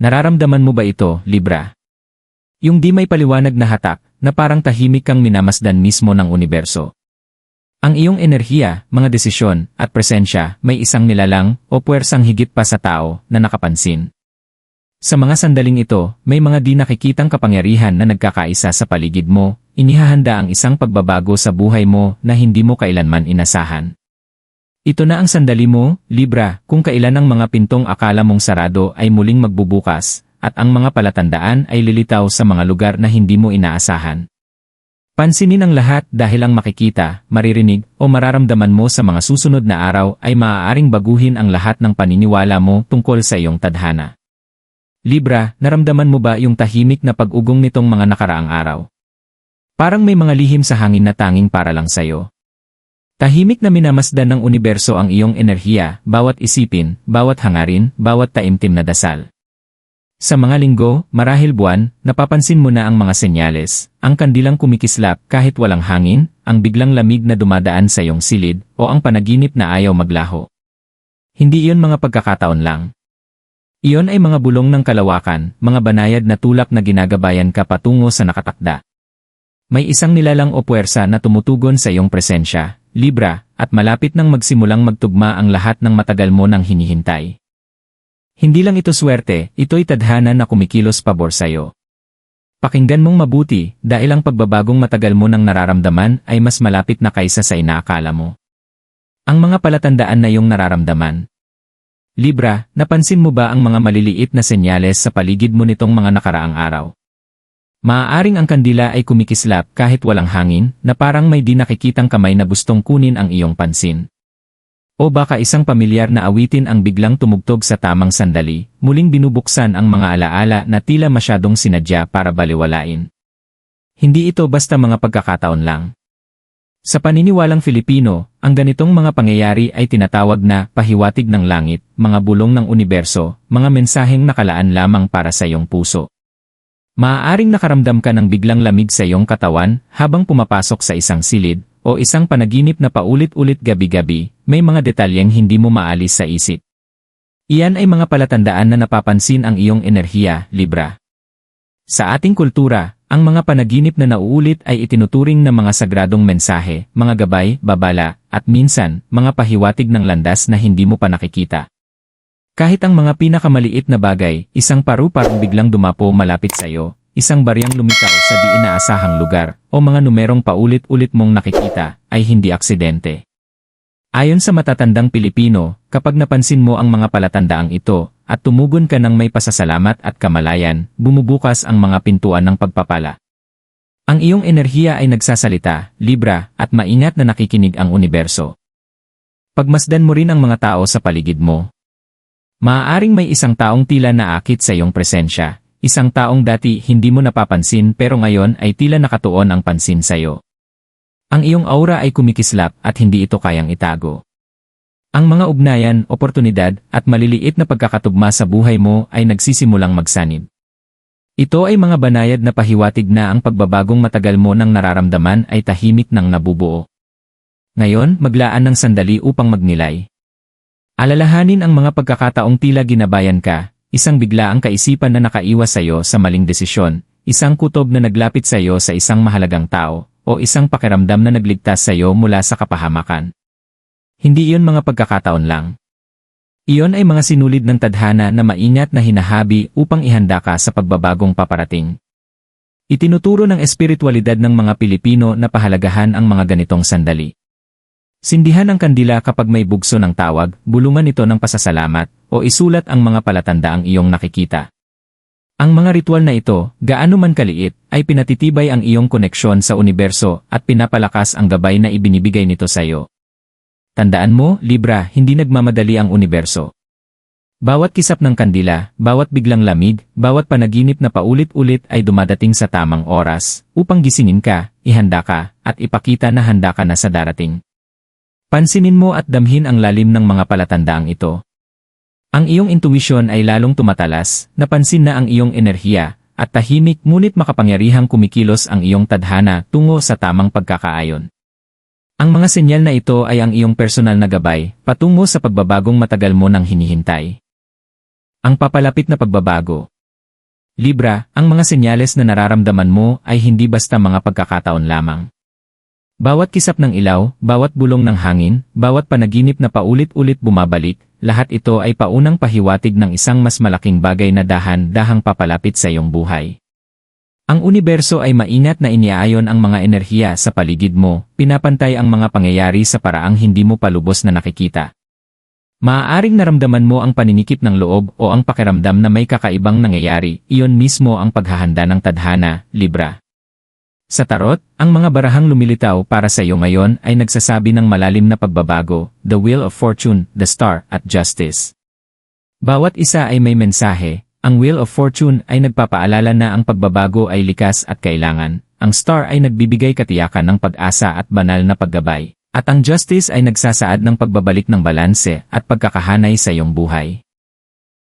Nararamdaman mo ba ito, Libra? Yung di may paliwanag na hatak, na parang tahimik kang minamasdan mismo ng universo. Ang iyong enerhiya, mga desisyon, at presensya may isang nilalang o puwersang higit pa sa tao na nakapansin. Sa mga sandaling ito, may mga di nakikitang kapangyarihan na nagkakaisa sa paligid mo, inihahanda ang isang pagbabago sa buhay mo na hindi mo kailanman inasahan. Ito na ang sandali mo, Libra, kung kailan ang mga pintong akala mong sarado ay muling magbubukas, at ang mga palatandaan ay lilitaw sa mga lugar na hindi mo inaasahan. Pansinin ang lahat dahil ang makikita, maririnig, o mararamdaman mo sa mga susunod na araw ay maaaring baguhin ang lahat ng paniniwala mo tungkol sa iyong tadhana. Libra, naramdaman mo ba yung tahimik na pag-ugong nitong mga nakaraang araw? Parang may mga lihim sa hangin na tanging para lang sa'yo. Tahimik na minamasdan ng universo ang iyong enerhiya, bawat isipin, bawat hangarin, bawat taimtim na dasal. Sa mga linggo, marahil buwan, napapansin mo na ang mga senyales, ang kandilang kumikislap kahit walang hangin, ang biglang lamig na dumadaan sa iyong silid, o ang panaginip na ayaw maglaho. Hindi iyon mga pagkakataon lang. Iyon ay mga bulong ng kalawakan, mga banayad na tulak na ginagabayan ka patungo sa nakatakda. May isang nilalang o puwersa na tumutugon sa iyong presensya, Libra, at malapit nang magsimulang magtugma ang lahat ng matagal mo nang hinihintay. Hindi lang ito swerte, ito'y tadhana na kumikilos pabor sa'yo. Pakinggan mong mabuti dahil ang pagbabagong matagal mo nang nararamdaman ay mas malapit na kaysa sa inaakala mo. Ang mga palatandaan na iyong nararamdaman. Libra, napansin mo ba ang mga maliliit na senyales sa paligid mo nitong mga nakaraang araw? Maaaring ang kandila ay kumikislap kahit walang hangin na parang may di nakikitang kamay na gustong kunin ang iyong pansin. O baka isang pamilyar na awitin ang biglang tumugtog sa tamang sandali, muling binubuksan ang mga alaala na tila masyadong sinadya para baliwalain. Hindi ito basta mga pagkakataon lang. Sa paniniwalang Filipino, ang ganitong mga pangyayari ay tinatawag na pahiwatig ng langit, mga bulong ng universo, mga mensaheng nakalaan lamang para sa iyong puso. Maaaring nakaramdam ka ng biglang lamig sa iyong katawan habang pumapasok sa isang silid, o isang panaginip na paulit-ulit gabi-gabi, may mga detalyeng hindi mo maalis sa isip. Iyan ay mga palatandaan na napapansin ang iyong enerhiya, Libra. Sa ating kultura, ang mga panaginip na nauulit ay itinuturing na mga sagradong mensahe, mga gabay, babala, at minsan, mga pahiwatig ng landas na hindi mo pa nakikita. Kahit ang mga pinakamaliit na bagay, isang paru-parang biglang dumapo malapit sa iyo, isang baryang lumitaw sa di inaasahang lugar, o mga numerong paulit-ulit mong nakikita, ay hindi aksidente. Ayon sa matatandang Pilipino, kapag napansin mo ang mga palatandaang ito, at tumugon ka ng may pasasalamat at kamalayan, bumubukas ang mga pintuan ng pagpapala. Ang iyong enerhiya ay nagsasalita, libra, at maingat na nakikinig ang universo. Pagmasdan mo rin ang mga tao sa paligid mo. Maaaring may isang taong tila naakit sa iyong presensya, isang taong dati hindi mo napapansin pero ngayon ay tila nakatuon ang pansin sa iyo. Ang iyong aura ay kumikislap at hindi ito kayang itago. Ang mga ugnayan, oportunidad, at maliliit na pagkakatugma sa buhay mo ay nagsisimulang magsanib. Ito ay mga banayad na pahiwatig na ang pagbabagong matagal mo nang nararamdaman ay tahimik nang nabubuo. Ngayon, maglaan ng sandali upang magnilay. Alalahanin ang mga pagkakataong tila ginabayan ka, isang biglaang kaisipan na nakaiwas sa iyo sa maling desisyon, isang kutob na naglapit sa iyo sa isang mahalagang tao, o isang pakiramdam na nagligtas sa iyo mula sa kapahamakan. Hindi iyon mga pagkakataon lang. Iyon ay mga sinulid ng tadhana na maingat na hinahabi upang ihanda ka sa pagbabagong paparating. Itinuturo ng espiritualidad ng mga Pilipino na pahalagahan ang mga ganitong sandali. Sindihan ang kandila kapag may bugso ng tawag, bulungan ito ng pasasalamat, o isulat ang mga palatandaang iyong nakikita. Ang mga ritual na ito, gaano man kaliit, ay pinatitibay ang iyong koneksyon sa universo at pinapalakas ang gabay na ibinibigay nito sa iyo. Tandaan mo, Libra, hindi nagmamadali ang universo. Bawat kisap ng kandila, bawat biglang lamig, bawat panaginip na paulit-ulit ay dumadating sa tamang oras, upang gisingin ka, ihanda ka, at ipakita na handa ka na sa darating. Pansinin mo at damhin ang lalim ng mga palatandaang ito. Ang iyong intuition ay lalong tumatalas, napansin na ang iyong enerhiya, at tahimik ngunit makapangyarihang kumikilos ang iyong tadhana tungo sa tamang pagkakaayon. Ang mga senyal na ito ay ang iyong personal na gabay, patungo sa pagbabagong matagal mo nang hinihintay. Ang papalapit na pagbabago. Libra, ang mga senyales na nararamdaman mo ay hindi basta mga pagkakataon lamang. Bawat kisap ng ilaw, bawat bulong ng hangin, bawat panaginip na paulit-ulit bumabalik, lahat ito ay paunang pahiwatig ng isang mas malaking bagay na dahan-dahang papalapit sa iyong buhay. Ang universo ay maingat na iniaayon ang mga enerhiya sa paligid mo, pinapantay ang mga pangyayari sa paraang hindi mo palubos na nakikita. Maaaring naramdaman mo ang paninikip ng loob o ang pakiramdam na may kakaibang nangyayari, iyon mismo ang paghahanda ng tadhana, Libra. Sa tarot, ang mga barahang lumilitaw para sa iyo ngayon ay nagsasabi ng malalim na pagbabago, the wheel of fortune, the star, at justice. Bawat isa ay may mensahe, ang wheel of fortune ay nagpapaalala na ang pagbabago ay likas at kailangan, ang star ay nagbibigay katiyakan ng pag-asa at banal na paggabay, at ang justice ay nagsasaad ng pagbabalik ng balanse at pagkakahanay sa iyong buhay.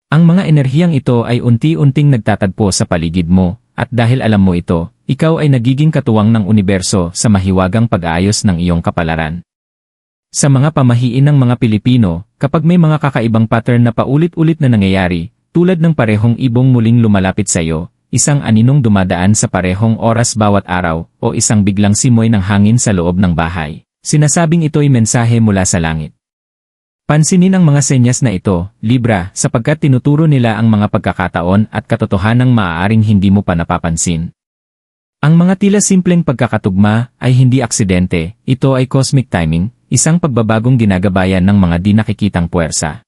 Ang mga enerhiyang ito ay unti-unting nagtatagpo sa paligid mo, at dahil alam mo ito, ikaw ay nagiging katuwang ng universo sa mahiwagang pag-aayos ng iyong kapalaran. Sa mga pamahiin ng mga Pilipino, kapag may mga kakaibang pattern na paulit-ulit na nangyayari, tulad ng parehong ibong muling lumalapit sa iyo, isang aninong dumadaan sa parehong oras bawat araw, o isang biglang simoy ng hangin sa loob ng bahay, sinasabing ito'y mensahe mula sa langit. Pansinin ang mga senyas na ito, Libra, sapagkat tinuturo nila ang mga pagkakataon at katotohanang maaaring hindi mo pa napapansin. Ang mga tila simpleng pagkakatugma ay hindi aksidente, ito ay cosmic timing, isang pagbabagong ginagabayan ng mga di nakikitang puwersa.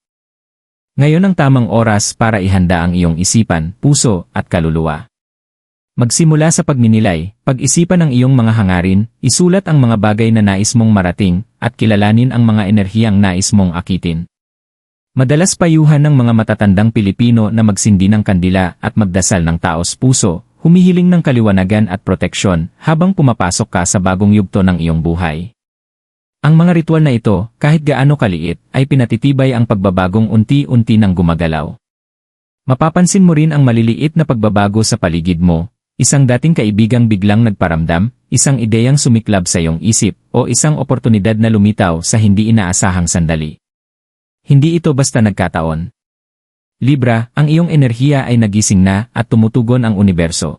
Ngayon ang tamang oras para ihanda ang iyong isipan, puso, at kaluluwa. Magsimula sa pagninilay, pag-isipan ang iyong mga hangarin, isulat ang mga bagay na nais mong marating, at kilalanin ang mga enerhiyang nais mong akitin. Madalas payuhan ng mga matatandang Pilipino na magsindi ng kandila at magdasal ng taos puso, humihiling ng kaliwanagan at proteksyon habang pumapasok ka sa bagong yugto ng iyong buhay. Ang mga ritual na ito, kahit gaano kaliit, ay pinatitibay ang pagbabagong unti-unti ng gumagalaw. Mapapansin mo rin ang maliliit na pagbabago sa paligid mo, isang dating kaibigang biglang nagparamdam, isang ideyang sumiklab sa iyong isip, o isang oportunidad na lumitaw sa hindi inaasahang sandali. Hindi ito basta nagkataon. Libra, ang iyong enerhiya ay nagising na at tumutugon ang universo.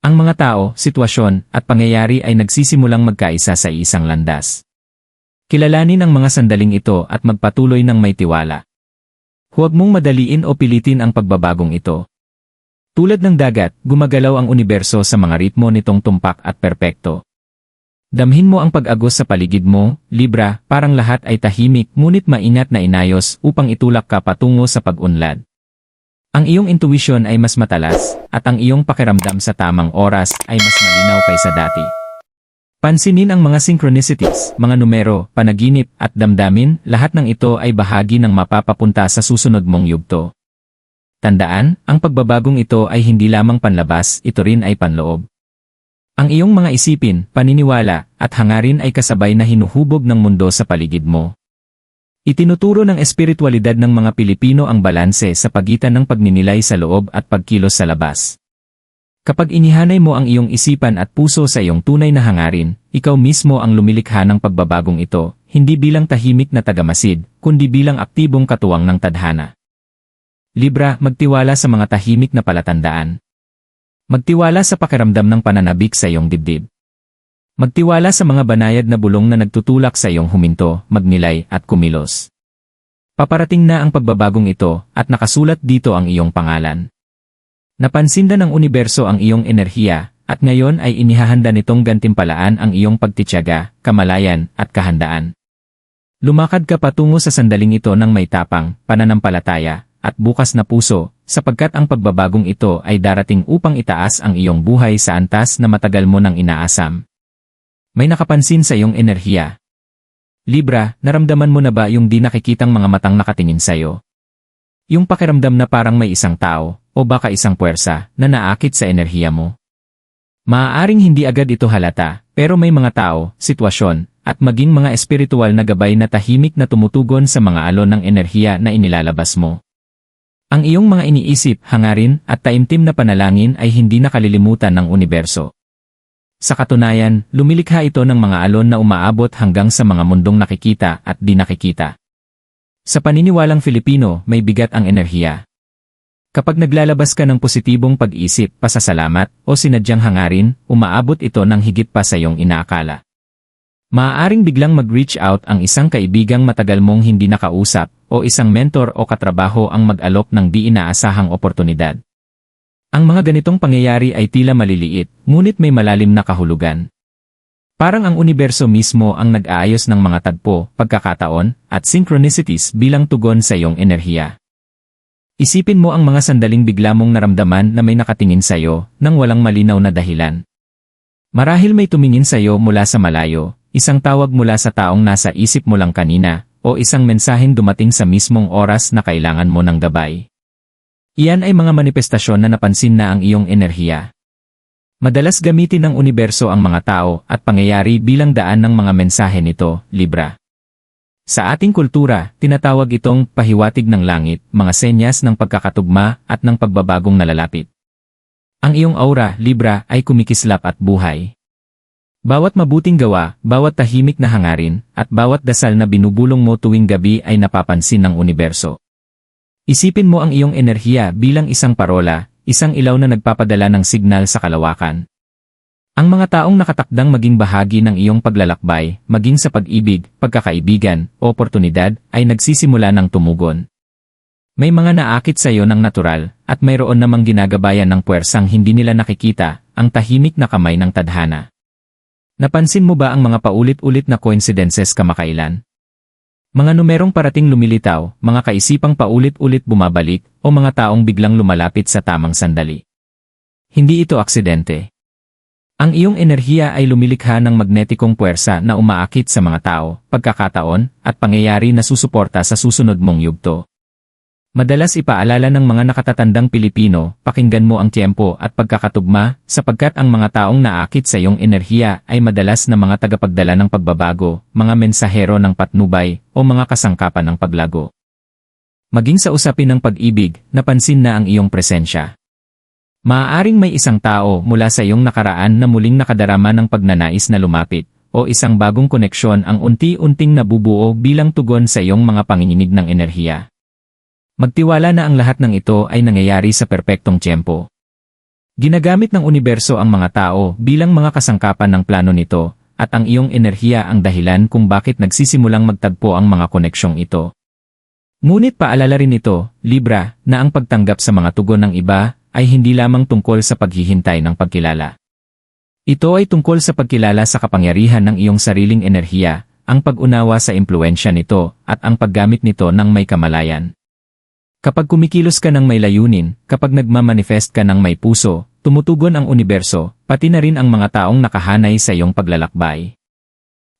Ang mga tao, sitwasyon, at pangyayari ay nagsisimulang magkaisa sa isang landas. Kilalanin ang mga sandaling ito at magpatuloy ng may tiwala. Huwag mong madaliin o pilitin ang pagbabagong ito. Tulad ng dagat, gumagalaw ang universo sa mga ritmo nitong tumpak at perpekto. Damhin mo ang pag-agos sa paligid mo, Libra, parang lahat ay tahimik ngunit maingat na inayos upang itulak ka patungo sa pag-unlad. Ang iyong intuition ay mas matalas, at ang iyong pakiramdam sa tamang oras ay mas malinaw kaysa dati. Pansinin ang mga synchronicities, mga numero, panaginip, at damdamin, lahat ng ito ay bahagi ng mapapapunta sa susunod mong yugto. Tandaan, ang pagbabagong ito ay hindi lamang panlabas, ito rin ay panloob. Ang iyong mga isipin, paniniwala, at hangarin ay kasabay na hinuhubog ng mundo sa paligid mo. Itinuturo ng espiritualidad ng mga Pilipino ang balanse sa pagitan ng pagninilay sa loob at pagkilos sa labas. Kapag inihanay mo ang iyong isipan at puso sa iyong tunay na hangarin, ikaw mismo ang lumilikha ng pagbabagong ito, hindi bilang tahimik na tagamasid, kundi bilang aktibong katuwang ng tadhana. Libra, magtiwala sa mga tahimik na palatandaan. Magtiwala sa pakiramdam ng pananabik sa iyong dibdib. Magtiwala sa mga banayad na bulong na nagtutulak sa iyong huminto, magnilay, at kumilos. Paparating na ang pagbabagong ito, at nakasulat dito ang iyong pangalan. Napansinda ng universo ang iyong enerhiya, at ngayon ay inihahanda nitong gantimpalaan ang iyong pagtityaga, kamalayan, at kahandaan. Lumakad ka patungo sa sandaling ito ng may tapang, pananampalataya, at bukas na puso, sapagkat ang pagbabagong ito ay darating upang itaas ang iyong buhay sa antas na matagal mo nang inaasam. May nakapansin sa iyong enerhiya. Libra, naramdaman mo na ba yung di nakikitang mga matang nakatingin sa iyo? Yung pakiramdam na parang may isang tao, o baka isang puwersa, na naakit sa enerhiya mo? Maaaring hindi agad ito halata, pero may mga tao, sitwasyon, at maging mga espiritual na gabay na tahimik na tumutugon sa mga alon ng enerhiya na inilalabas mo. Ang iyong mga iniisip, hangarin, at taimtim na panalangin ay hindi nakalilimutan ng universo. Sa katunayan, lumilikha ito ng mga alon na umaabot hanggang sa mga mundong nakikita at di nakikita. Sa paniniwalang Filipino, may bigat ang enerhiya. Kapag naglalabas ka ng positibong pag-isip, pasasalamat, o sinadyang hangarin, umaabot ito ng higit pa sa iyong inaakala. Maaaring biglang mag-reach out ang isang kaibigang matagal mong hindi nakausap, o isang mentor o katrabaho ang mag-alok ng di inaasahang oportunidad. Ang mga ganitong pangyayari ay tila maliliit, ngunit may malalim na kahulugan. Parang ang universo mismo ang nag-aayos ng mga tagpo, pagkakataon, at synchronicities bilang tugon sa iyong enerhiya. Isipin mo ang mga sandaling bigla mong naramdaman na may nakatingin sa'yo nang walang malinaw na dahilan. Marahil may tumingin sa'yo mula sa malayo, isang tawag mula sa taong nasa isip mo lang kanina, o isang mensaheng dumating sa mismong oras na kailangan mo ng gabay. Iyan ay mga manifestasyon na napansin na ang iyong enerhiya. Madalas gamitin ng universo ang mga tao at pangyayari bilang daan ng mga mensahe nito, Libra. Sa ating kultura, tinatawag itong pahiwatig ng langit, mga senyas ng pagkakatugma at ng pagbabagong nalalapit. Ang iyong aura, Libra, ay kumikislap at buhay. Bawat mabuting gawa, bawat tahimik na hangarin, at bawat dasal na binubulong mo tuwing gabi ay napapansin ng universo. Isipin mo ang iyong enerhiya bilang isang parola, isang ilaw na nagpapadala ng signal sa kalawakan. Ang mga taong nakatakdang maging bahagi ng iyong paglalakbay, maging sa pag-ibig, pagkakaibigan, oportunidad, ay nagsisimula ng tumugon. May mga naakit sa iyo ng natural, at mayroon namang ginagabayan ng puwersang hindi nila nakikita, ang tahimik na kamay ng tadhana. Napansin mo ba ang mga paulit-ulit na coincidences kamakailan? Mga numerong parating lumilitaw, mga kaisipang paulit-ulit bumabalik, o mga taong biglang lumalapit sa tamang sandali. Hindi ito aksidente. Ang iyong enerhiya ay lumilikha ng magnetikong puwersa na umaakit sa mga tao, pagkakataon, at pangyayari na susuporta sa susunod mong yugto. Madalas ipaalala ng mga nakatatandang Pilipino, pakinggan mo ang tiempo at pagkakatugma, sapagkat ang mga taong naakit sa iyong enerhiya ay madalas na mga tagapagdala ng pagbabago, mga mensahero ng patnubay, o mga kasangkapan ng paglago. Maging sa usapin ng pag-ibig, napansin na ang iyong presensya. Maaaring may isang tao mula sa iyong nakaraan na muling nakadarama ng pagnanais na lumapit, o isang bagong koneksyon ang unti-unting nabubuo bilang tugon sa iyong mga panginginig ng enerhiya. Magtiwala na ang lahat ng ito ay nangyayari sa perpektong tiyempo. Ginagamit ng universo ang mga tao bilang mga kasangkapan ng plano nito, at ang iyong enerhiya ang dahilan kung bakit nagsisimulang magtagpo ang mga koneksyong ito. Ngunit paalala rin ito, Libra, na ang pagtanggap sa mga tugon ng iba ay hindi lamang tungkol sa paghihintay ng pagkilala. Ito ay tungkol sa pagkilala sa kapangyarihan ng iyong sariling enerhiya, ang pag-unawa sa impluensya nito, at ang paggamit nito ng may kamalayan. Kapag kumikilos ka ng may layunin, kapag nagmamanifest ka ng may puso, tumutugon ang universo, pati na rin ang mga taong nakahanay sa iyong paglalakbay.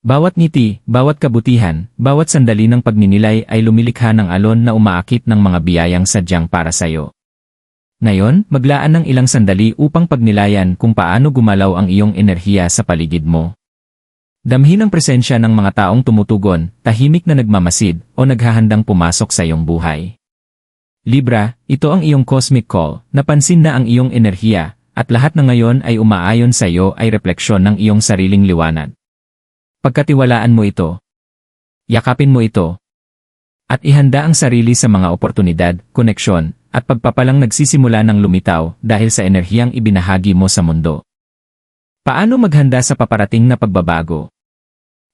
Bawat ngiti, bawat kabutihan, bawat sandali ng pagninilay ay lumilikha ng alon na umaakit ng mga biyayang sadyang para sa iyo. Ngayon, maglaan ng ilang sandali upang pagnilayan kung paano gumalaw ang iyong enerhiya sa paligid mo. Damhin ang presensya ng mga taong tumutugon, tahimik na nagmamasid, o naghahandang pumasok sa iyong buhay. Libra, ito ang iyong cosmic call, napansin na ang iyong enerhiya, at lahat na ngayon ay umaayon sa iyo ay refleksyon ng iyong sariling liwanag. Pagkatiwalaan mo ito. Yakapin mo ito. At ihanda ang sarili sa mga oportunidad, koneksyon, at pagpapalang nagsisimula ng lumitaw dahil sa enerhiyang ibinahagi mo sa mundo. Paano maghanda sa paparating na pagbabago?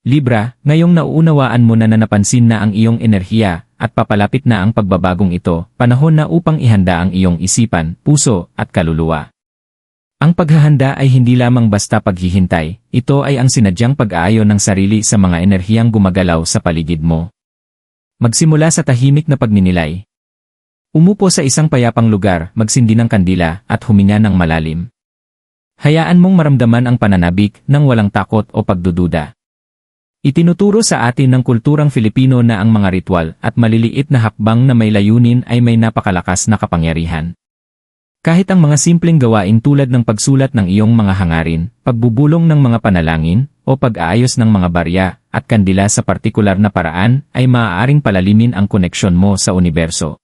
Libra, ngayong nauunawaan mo na na napansin na ang iyong enerhiya at papalapit na ang pagbabagong ito, panahon na upang ihanda ang iyong isipan, puso, at kaluluwa. Ang paghahanda ay hindi lamang basta paghihintay, ito ay ang sinadyang pag-aayon ng sarili sa mga enerhiyang gumagalaw sa paligid mo. Magsimula sa tahimik na pagninilay, Umupo sa isang payapang lugar, magsindi ng kandila, at huminga ng malalim. Hayaan mong maramdaman ang pananabik ng walang takot o pagdududa. Itinuturo sa atin ng kulturang Filipino na ang mga ritual at maliliit na hakbang na may layunin ay may napakalakas na kapangyarihan. Kahit ang mga simpleng gawain tulad ng pagsulat ng iyong mga hangarin, pagbubulong ng mga panalangin, o pag-aayos ng mga barya at kandila sa partikular na paraan ay maaaring palalimin ang koneksyon mo sa universo.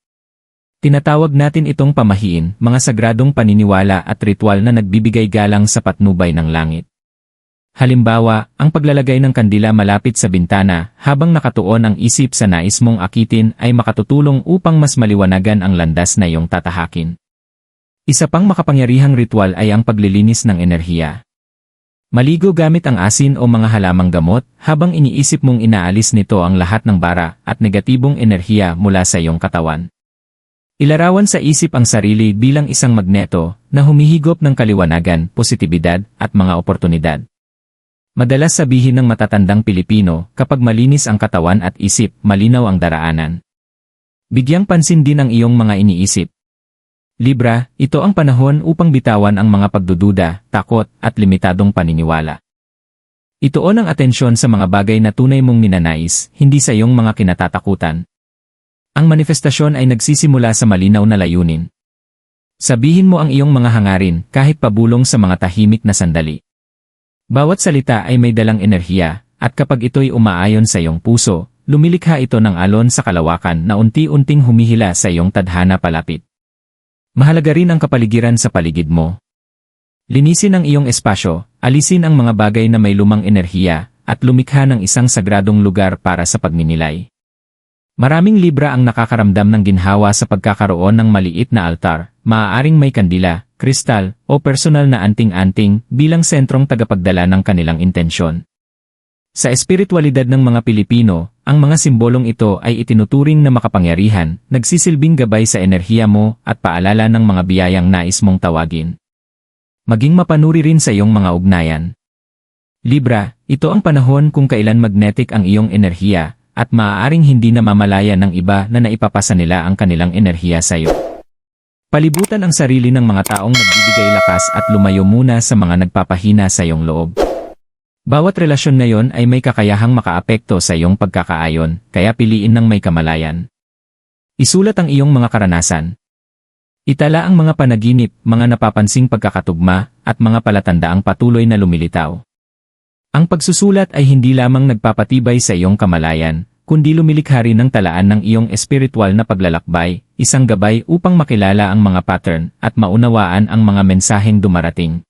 Tinatawag natin itong pamahiin, mga sagradong paniniwala at ritual na nagbibigay galang sa patnubay ng langit. Halimbawa, ang paglalagay ng kandila malapit sa bintana habang nakatuon ang isip sa nais mong akitin ay makatutulong upang mas maliwanagan ang landas na iyong tatahakin. Isa pang makapangyarihang ritual ay ang paglilinis ng enerhiya. Maligo gamit ang asin o mga halamang gamot habang iniisip mong inaalis nito ang lahat ng bara at negatibong enerhiya mula sa iyong katawan. Ilarawan sa isip ang sarili bilang isang magneto na humihigop ng kaliwanagan, positibidad at mga oportunidad. Madalas sabihin ng matatandang Pilipino, kapag malinis ang katawan at isip, malinaw ang daraanan. Bigyang pansin din ang iyong mga iniisip. Libra, ito ang panahon upang bitawan ang mga pagdududa, takot, at limitadong paniniwala. Ituon ang atensyon sa mga bagay na tunay mong minanais, hindi sa iyong mga kinatatakutan. Ang manifestasyon ay nagsisimula sa malinaw na layunin. Sabihin mo ang iyong mga hangarin kahit pabulong sa mga tahimik na sandali. Bawat salita ay may dalang enerhiya, at kapag ito'y umaayon sa iyong puso, lumilikha ito ng alon sa kalawakan na unti-unting humihila sa iyong tadhana palapit. Mahalaga rin ang kapaligiran sa paligid mo. Linisin ang iyong espasyo, alisin ang mga bagay na may lumang enerhiya, at lumikha ng isang sagradong lugar para sa pagninilay. Maraming libra ang nakakaramdam ng ginhawa sa pagkakaroon ng maliit na altar, maaaring may kandila, kristal, o personal na anting-anting bilang sentrong tagapagdala ng kanilang intensyon. Sa espiritualidad ng mga Pilipino, ang mga simbolong ito ay itinuturing na makapangyarihan, nagsisilbing gabay sa enerhiya mo at paalala ng mga biyayang nais mong tawagin. Maging mapanuri rin sa iyong mga ugnayan. Libra, ito ang panahon kung kailan magnetic ang iyong enerhiya at maaaring hindi na mamalaya ng iba na naipapasa nila ang kanilang enerhiya sa iyo. Palibutan ang sarili ng mga taong nagbibigay lakas at lumayo muna sa mga nagpapahina sa iyong loob. Bawat relasyon na yon ay may kakayahang makaapekto sa iyong pagkakaayon, kaya piliin ng may kamalayan. Isulat ang iyong mga karanasan. Itala ang mga panaginip, mga napapansing pagkakatugma, at mga palatandaang patuloy na lumilitaw. Ang pagsusulat ay hindi lamang nagpapatibay sa iyong kamalayan, kundi lumilikha rin ng talaan ng iyong espiritual na paglalakbay, isang gabay upang makilala ang mga pattern at maunawaan ang mga mensaheng dumarating.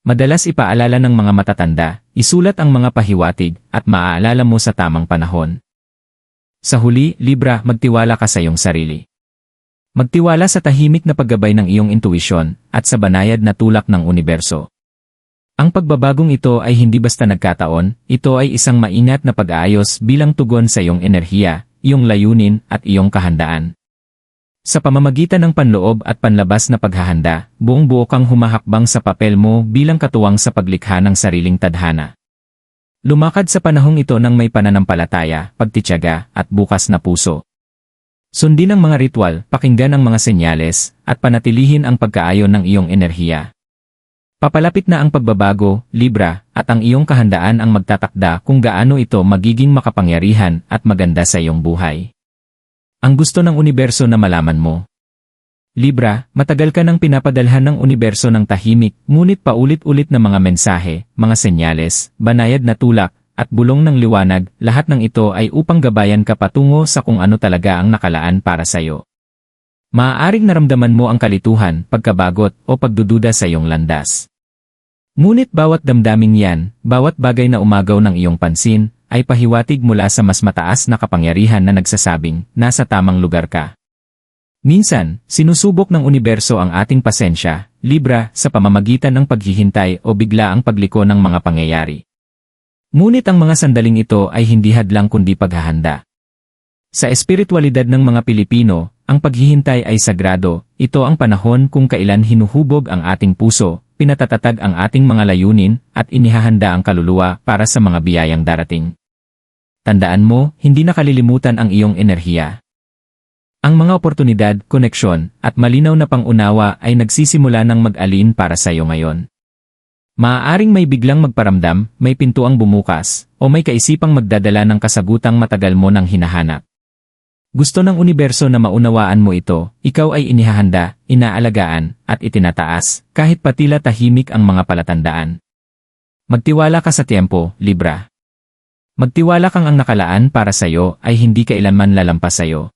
Madalas ipaalala ng mga matatanda, isulat ang mga pahiwatig at maaalala mo sa tamang panahon. Sa huli, Libra, magtiwala ka sa iyong sarili. Magtiwala sa tahimik na paggabay ng iyong intuisyon at sa banayad na tulak ng universo. Ang pagbabagong ito ay hindi basta nagkataon, ito ay isang maingat na pag-aayos bilang tugon sa iyong enerhiya, iyong layunin at iyong kahandaan. Sa pamamagitan ng panloob at panlabas na paghahanda, buong buo kang humahakbang sa papel mo bilang katuwang sa paglikha ng sariling tadhana. Lumakad sa panahong ito ng may pananampalataya, pagtityaga, at bukas na puso. Sundin ang mga ritual, pakinggan ang mga senyales, at panatilihin ang pagkaayon ng iyong enerhiya. Papalapit na ang pagbabago, Libra, at ang iyong kahandaan ang magtatakda kung gaano ito magiging makapangyarihan at maganda sa iyong buhay. Ang gusto ng universo na malaman mo. Libra, matagal ka nang pinapadalhan ng universo ng tahimik, ngunit paulit-ulit na mga mensahe, mga senyales, banayad na tulak, at bulong ng liwanag, lahat ng ito ay upang gabayan ka patungo sa kung ano talaga ang nakalaan para sa iyo. Maaaring naramdaman mo ang kalituhan, pagkabagot, o pagdududa sa iyong landas. Ngunit bawat damdaming yan, bawat bagay na umagaw ng iyong pansin, ay pahiwatig mula sa mas mataas na kapangyarihan na nagsasabing, nasa tamang lugar ka. Minsan, sinusubok ng universo ang ating pasensya, libra, sa pamamagitan ng paghihintay o bigla ang pagliko ng mga pangyayari. Ngunit ang mga sandaling ito ay hindi hadlang kundi paghahanda. Sa espiritualidad ng mga Pilipino, ang paghihintay ay sagrado, ito ang panahon kung kailan hinuhubog ang ating puso, pinatatatag ang ating mga layunin, at inihahanda ang kaluluwa para sa mga biyayang darating. Tandaan mo, hindi nakalilimutan ang iyong enerhiya. Ang mga oportunidad, koneksyon, at malinaw na pangunawa ay nagsisimula ng mag-alin para sa iyo ngayon. Maaaring may biglang magparamdam, may pintuang bumukas, o may kaisipang magdadala ng kasagutang matagal mo nang hinahanap. Gusto ng universo na maunawaan mo ito, ikaw ay inihahanda, inaalagaan, at itinataas, kahit patila tahimik ang mga palatandaan. Magtiwala ka sa tiempo, Libra. Magtiwala kang ang nakalaan para sa iyo ay hindi kailanman lalampas sa iyo.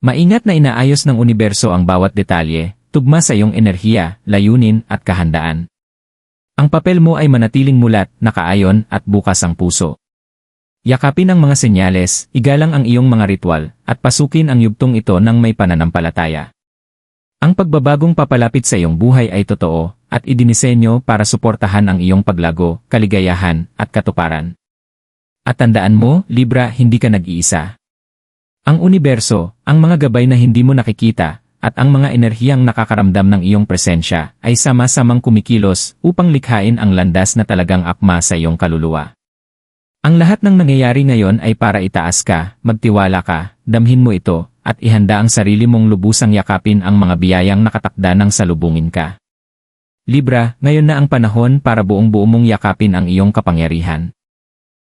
Maingat na inaayos ng universo ang bawat detalye, tugma sa iyong enerhiya, layunin, at kahandaan. Ang papel mo ay manatiling mulat, nakaayon, at bukas ang puso. Yakapin ang mga senyales, igalang ang iyong mga ritual, at pasukin ang yugtong ito ng may pananampalataya. Ang pagbabagong papalapit sa iyong buhay ay totoo, at idinisenyo para suportahan ang iyong paglago, kaligayahan, at katuparan. At tandaan mo, Libra, hindi ka nag-iisa. Ang universo, ang mga gabay na hindi mo nakikita, at ang mga enerhiyang nakakaramdam ng iyong presensya ay sama-samang kumikilos upang likhain ang landas na talagang akma sa iyong kaluluwa. Ang lahat ng nangyayari ngayon ay para itaas ka, magtiwala ka, damhin mo ito, at ihanda ang sarili mong lubusang yakapin ang mga biyayang nakatakda ng salubungin ka. Libra, ngayon na ang panahon para buong-buo mong yakapin ang iyong kapangyarihan.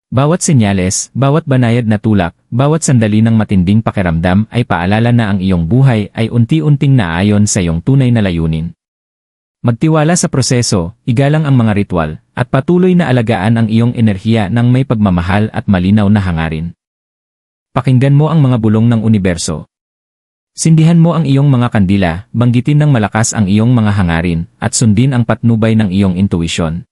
Bawat senyales, bawat banayad na tulak, bawat sandali ng matinding pakiramdam ay paalala na ang iyong buhay ay unti-unting naayon sa iyong tunay na layunin. Magtiwala sa proseso, igalang ang mga ritual, at patuloy na alagaan ang iyong enerhiya ng may pagmamahal at malinaw na hangarin. Pakinggan mo ang mga bulong ng universo. Sindihan mo ang iyong mga kandila, banggitin ng malakas ang iyong mga hangarin, at sundin ang patnubay ng iyong intuisyon.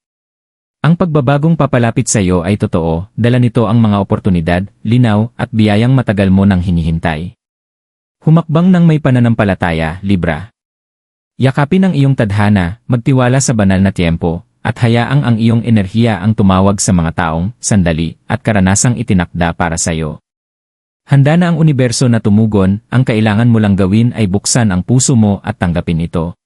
Ang pagbabagong papalapit sa iyo ay totoo, dala nito ang mga oportunidad, linaw, at biyayang matagal mo nang hinihintay. Humakbang ng may pananampalataya, Libra. Yakapin ang iyong tadhana, magtiwala sa banal na tiempo, at hayaang ang iyong enerhiya ang tumawag sa mga taong, sandali, at karanasang itinakda para sa iyo. Handa na ang universo na tumugon, ang kailangan mo lang gawin ay buksan ang puso mo at tanggapin ito.